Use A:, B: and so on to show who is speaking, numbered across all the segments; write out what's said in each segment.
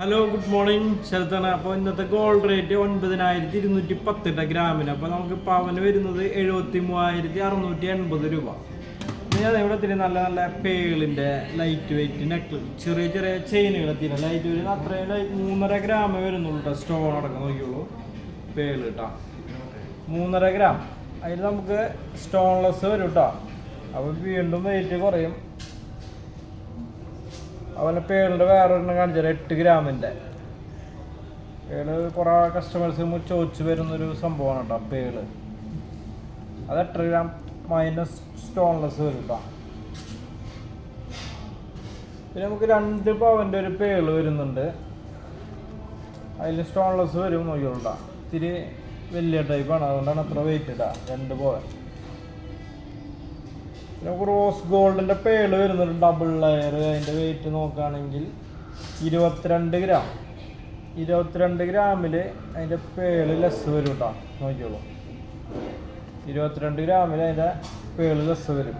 A: Hello good morning ശരത്താണ്. അപ്പോൾ ഇന്നത്തെ gold rate ഒൻപതിനായിരത്തി ഇരുന്നൂറ്റി പത്തിട്ട ഗ്രാമിന്. അപ്പോൾ നമുക്ക് പവന് വരുന്നത് എഴുപത്തി മൂവായിരത്തി അറുന്നൂറ്റി എൺപത് രൂപ ഞാൻ അതേപോലെ തന്നെ നല്ല നല്ല പേളിന്റെ ലൈറ്റ് വെയിറ്റ് നെക്ക് ചെറിയ ചെറിയ ചെയിനുകൾ എത്തിയില്ല. ലൈറ്റ് വെയിറ്റ് അത്രയും ലൈറ്റ് മൂന്നര ഗ്രാം വരുന്നുള്ളൂ കേട്ടോ സ്റ്റോൺ അടക്കം നോക്കിയുള്ളൂ. പേൾ കേട്ടോ. മൂന്നര ഗ്രാം. അതിൽ നമുക്ക് സ്റ്റോൺലെസ് വരും കേട്ടോ. അപ്പോൾ വീണ്ടും വെയിറ്റ് കുറയും. അതുപോലെ പേളിന്റെ വേറൊരെണ്ണം കാണിച്ചാൽ എട്ട് ഗ്രാമിന്റെ. പേൾ കുറേ കസ്റ്റമേഴ്സ് ചോദിച്ചു വരുന്നൊരു സംഭവമാണ് കേട്ടോ പേൾ അത് എട്ട് ഗ്രാം മൈനസ് സ്റ്റോൺലെസ് വരും കേട്ടോ. പിന്നെ നമുക്ക് രണ്ട് പവന്റെ ഒരു പേൾ വരുന്നുണ്ട്. അതിൽ സ്റ്റോൺലെസ് വരും നോക്കിയോളൂ കേട്ടോ. ഇത്തിരി വലിയ ടൈപ്പാണ് അതുകൊണ്ടാണ് അത്ര വെയിറ്റ് ഇട്ടാ രണ്ട് പവൻ. പിന്നെ റോസ് ഗോൾഡിന്റെ പേൾ വരുന്നുണ്ട് ഡബിൾ ലെയർ അതിന്റെ വെയിറ്റ് നോക്കുകയാണെങ്കിൽ ഇരുപത്തിരണ്ട് ഗ്രാം ഇരുപത്തിരണ്ട് ഗ്രാമിൽ അതിന്റെ പേൾ ലെസ് വരും കേട്ടോ നോക്കിയോളൂ ഇരുപത്തിരണ്ട് ഗ്രാമിൽ അതിന്റെ പേൾ ലെസ് വരും.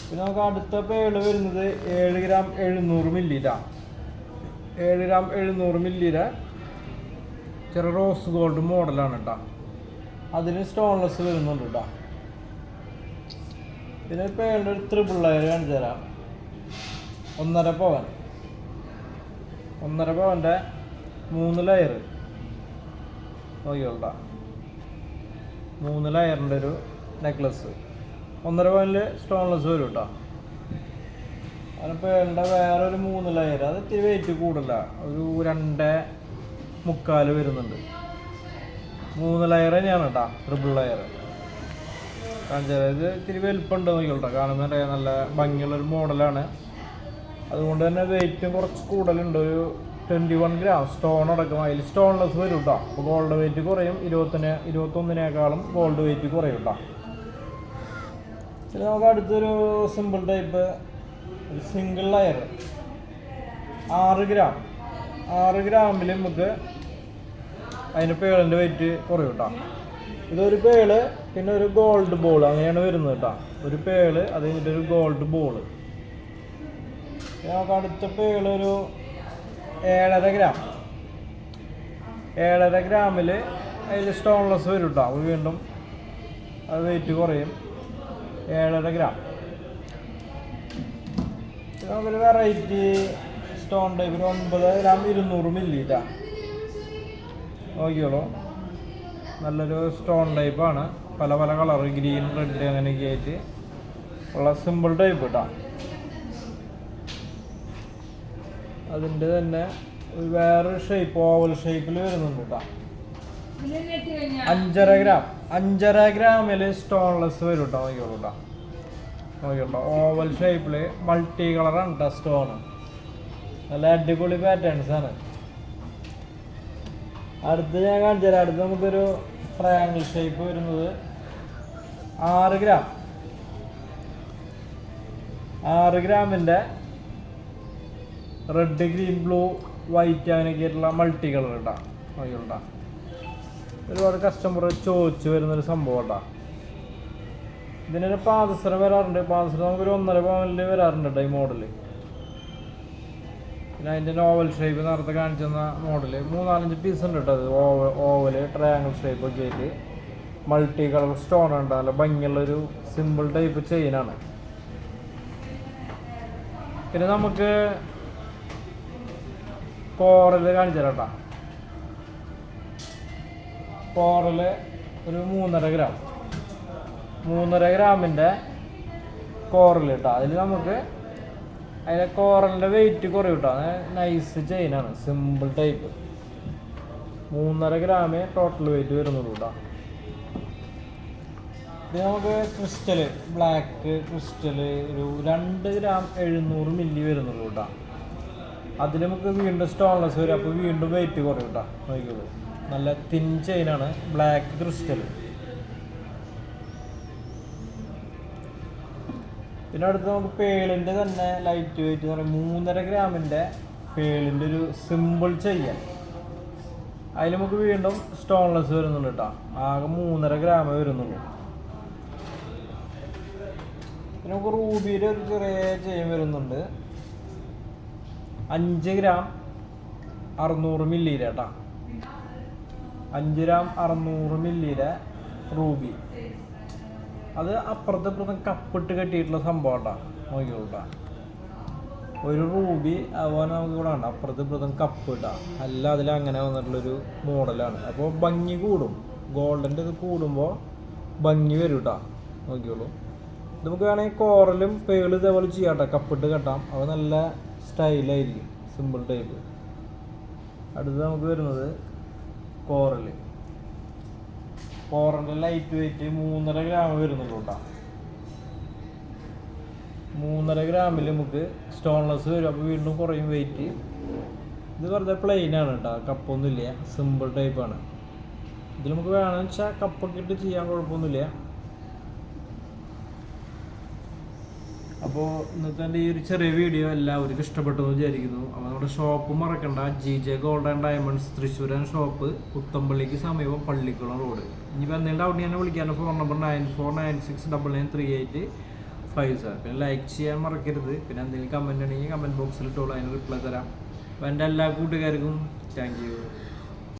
A: പിന്നെ നമുക്ക് അടുത്ത പേൾ വരുന്നത് ഏഴ് ഗ്രാം എഴുന്നൂറ് മില്ലിയിലാണ് ഏഴ് ഗ്രാം എഴുന്നൂറ് മില്ലിയുടെ ചെറിയ റോസ് ഗോൾഡ് മോഡലാണ് കേട്ടോ അതിന് സ്റ്റോൺലെസ് വരുന്നുണ്ട് കേട്ടോ പേളുടെ ഒരു ത്രിപിൾ ലെയർ കാണിച്ചു തരാം. ഒന്നര പവൻ. ഒന്നര പവന്റെ മൂന്ന് ലെയർ നോക്കിയോട്ടാ മൂന്ന് ലെയറിന്റെ ഒരു നെക്ലസ് ഒന്നര പവനിൽ സ്റ്റോൺലെസ് വരും കേട്ടോ അതിനിപ്പോൾ പേളിന്റെ വേറൊരു മൂന്ന് ലെയർ അത് ഇത്തിരി വെയിറ്റ് കൂടില്ല ഒരു രണ്ട് മുക്കാൽ വരുന്നുണ്ട്. മൂന്ന് ലെയർ തന്നെയാണ് കേട്ടോ ട്രിപ്പിൾ ലെയർ ഇത് ഇത്തിരി വലിപ്പമുണ്ട് നോക്കിയോട്ടോ കാണുന്നുണ്ട് നല്ല ഭംഗിയുള്ള ഒരു മോഡലാണ്. അതുകൊണ്ട് തന്നെ വെയിറ്റും കുറച്ച് കൂടുതലുണ്ട്. ഒരു ട്വന്റി വൺ ഗ്രാം സ്റ്റോൺ അടക്കം. അതിൽ സ്റ്റോൺലെസ് വരും കേട്ടോ അപ്പോൾ ഗോൾഡ് വെയിറ്റ് കുറയും. ഇരുപത്തിന് ഇരുപത്തൊന്നിനേക്കാളും ഗോൾഡ് വെയിറ്റ് കുറയും കേട്ടോ പിന്നെ നമുക്ക് അടുത്തൊരു സിമ്പിൾ ടൈപ്പ് ഒരു സിംഗിൾ ലയർ ആറ് ഗ്രാം ആറ് ഗ്രാമിൽ നമുക്ക് അതിന്റെ പേളിന്റെ വെയിറ്റ് കുറയും കേട്ടോ ഇതൊരു പേൾ പിന്നെ ഒരു ഗോൾഡ് ബോൾ അങ്ങനെയാണ് വരുന്നത് കേട്ടോ. ഒരു പേൾ അത് കഴിഞ്ഞിട്ട് ഒരു ഗോൾഡ് നമുക്ക് അടുത്ത പേൾ ഒരു ഏഴര ഗ്രാം ഏഴര ഗ്രാമിൽ അതിൽ സ്റ്റോൺലെസ് വരും കേട്ടോ. അപ്പോൾ വീണ്ടും അത് വെയിറ്റ് കുറയും. ഏഴര ഗ്രാം നമുക്കൊരു വെറൈറ്റി സ്റ്റോൺ ടൈപ്പിൽ ഒൻപത് ഗ്രാം ഇരുന്നൂറ് മില്ലി ഇട്ടാ നോക്കിയോളൂ നല്ലൊരു സ്റ്റോൺ ടൈപ്പാണ് പല പല കളർ ഗ്രീൻ റെഡ് അങ്ങനെയൊക്കെ ആയിട്ട് ഉള്ള സിമ്പിൾ ടൈപ്പ് കേട്ടോ അതിന്റെ തന്നെ വേറൊരു ഷേപ്പ് ഓവൽ ഷേപ്പിൽ വരുന്നുണ്ട് കേട്ടോ അഞ്ചര ഗ്രാം അഞ്ചര ഗ്രാമിൽ സ്റ്റോൺലെസ് വരും കേട്ടോ നോക്കിയോളൂ കേട്ടോ നോക്കിയോട്ടോ ഓവൽ ഷേപ്പിൽ മൾട്ടി കളറാണ് കേട്ടോ സ്റ്റോൺ നല്ല അടിപൊളി പാറ്റേൺസ് ആണ്. അടുത്ത് ഞാൻ കാണിച്ചു തരാം അടുത്ത് നമുക്കൊരു ട്രയാങ്കിൾ ഷേപ്പ് വരുന്നത് ആറ് ഗ്രാം ആറ് ഗ്രാമിന്റെ റെഡ് ഗ്രീൻ ബ്ലൂ വൈറ്റ് അങ്ങനെയൊക്കെ ആയിട്ടുള്ള മൾട്ടി കളർ ഇട്ടാ നോക്കിയോട്ടാ ഒരുപാട് കസ്റ്റമർ ചോദിച്ചു വരുന്നൊരു സംഭവം കേട്ടോ ഇതിനൊരു പാദസരം വരാറുണ്ട്. പാദസരം നമുക്കൊരു ഒന്നര പവനിൽ വരാറുണ്ട് കേട്ടോ ഈ മോഡൽ പിന്നെ അതിന്റെ നോവൽ ഷേപ്പ് നേരത്തെ കാണിച്ചെന്ന മോഡൽ മൂന്നാലഞ്ച് പീസ് ഉണ്ട് കേട്ടോ അത് ഓവൽ ഓവൽ ട്രയാങ്കിൾ ഷേപ്പ് ഒക്കെ ആയിട്ട്. മൾട്ടി കളർ സ്റ്റോൺ ഉണ്ട്. നല്ല ഭംഗിയുള്ളൊരു സിമ്പിൾ ടൈപ്പ് ചെയിനാണ് പിന്നെ നമുക്ക് കോറൽ കാണിച്ചു തരാം കേട്ടോ. കോറൽ ഒരു മൂന്നര ഗ്രാം മൂന്നര ഗ്രാമിന്റെ കോറൽ കേട്ടോ. അതിൽ നമുക്ക് അതിന്റെ കോറലിന്റെ വെയിറ്റ് കുറയും കേട്ടോ നൈസ് ആണ് സിമ്പിൾ ടൈപ്പ് മൂന്നര ഗ്രാമേ ടോട്ടൽ വെയിറ്റ് വരുന്നുള്ളൂ കേട്ടോ നമുക്ക് ക്രിസ്റ്റൽ ബ്ലാക്ക് ക്രിസ്റ്റൽ ഒരു രണ്ട് ഗ്രാം എഴുന്നൂറ് മില്ലി വരുന്നുള്ളൂ കേട്ടോ അതിൽ നമുക്ക് വീണ്ടും സ്റ്റോൺലെസ് വരും അപ്പോൾ വീണ്ടും വെയിറ്റ് കുറയും കേട്ടോ നോക്കിക്കോളൂ. നല്ല തിൻ ചെയിൻ ആണ് ബ്ലാക്ക് ക്രിസ്റ്റൽ പിന്നെ അടുത്ത് നമുക്ക് പേളിന്റെ തന്നെ ലൈറ്റ് വെയിറ്റ് എന്ന് പറയുന്നത് മൂന്നര ഗ്രാമിന്റെ പേളിന്റെ ഒരു സിമ്പിൾ ചെയ്യാൻ അതിൽ നമുക്ക് വീണ്ടും സ്റ്റോൺലെസ് വരുന്നുണ്ട് കേട്ടോ ആകെ മൂന്നര ഗ്രാമേ വരുന്നുള്ളൂ. പിന്നെ നമുക്ക് റൂബിയുടെ ഒരു ചെറിയ ചെയിൻ വരുന്നുണ്ട്. അഞ്ച് ഗ്രാം അറുന്നൂറ് മില്ലിയിലെ കേട്ടാ അഞ്ച് ഗ്രാം അറുന്നൂറ് മില്ലിയിലെ റൂബി. അത് അപ്പുറത്തെ ഇപ്പുറത്തെ കപ്പിട്ട് കെട്ടിയിട്ടുള്ള സംഭവം നോക്കിയോട്ടാ ഒരു റൂബി അതുപോലെ നമുക്ക് ഇവിടെ ഉണ്ട് അപ്പുറത്ത് ഇപ്പുറത്തും കപ്പ് ഇട്ടാ അല്ല അതിൽ അങ്ങനെ വന്നിട്ടുള്ളൊരു മോഡലാണ്. അപ്പോൾ ഭംഗി കൂടും. ഗോൾഡന്റെ ഇത് കൂടുമ്പോൾ ഭംഗി വരും കേട്ടോ നോക്കിയോളൂ നമുക്ക് വേണമെങ്കിൽ കോറലും പേൾ ഇതേപോലെ ചെയ്യാം കേട്ടോ കപ്പിട്ട് കെട്ടാം. അത് നല്ല സ്റ്റൈലായിരിക്കും. സിമ്പിൾ ടൈപ്പ് അടുത്ത് നമുക്ക് വരുന്നത് കോറൽ കോറലിന്റെ ലൈറ്റ് വെയിറ്റ് മൂന്നര ഗ്രാം വരുന്നുള്ളൂ കേട്ടോ. മൂന്നര ഗ്രാമിൽ നമുക്ക് സ്റ്റോൺലെസ് വരും. അപ്പോൾ വീണ്ടും കുറയും വെയിറ്റ് ഇത് വെറുതെ പ്ലെയിൻ ആണ് കേട്ടോ. കപ്പൊന്നുമില്ല സിമ്പിൾ ടൈപ്പാണ് ഇതിൽ നമുക്ക് വേണമെന്ന് വെച്ചാൽ കപ്പൊക്കെ ഇട്ട് ചെയ്യാൻ കുഴപ്പമൊന്നുമില്ല. അപ്പോൾ ഇന്നത്തെ എന്റെ ഈ ഒരു ചെറിയ വീഡിയോ എല്ലാവർക്കും ഇഷ്ടപ്പെട്ടു എന്ന് വിചാരിക്കുന്നു. അപ്പോൾ നമ്മുടെ ഷോപ്പ് മറക്കണ്ട. G J gold and diamonds തൃശ്ശൂരൻ shop പുത്തമ്പള്ളിക്ക് സമീപം പള്ളിക്കുളം റോഡ് ഇനി എന്തെങ്കിലും ഡൗട്ട് ഞാൻ വിളിക്കാൻ phone number nine four nine six double nine three eight five seven പിന്നെ ലൈക്ക് ചെയ്യാൻ മറക്കരുത്. പിന്നെ എന്തെങ്കിലും കമന്റ് ഉണ്ടെങ്കിൽ കമന്റ് ബോക്സിൽ ഇട്ടോളൂ. അതിന് റിപ്ലൈ തരാം. അപ്പോൾ എന്റെ എല്ലാ കൂട്ടുകാർക്കും താങ്ക് യു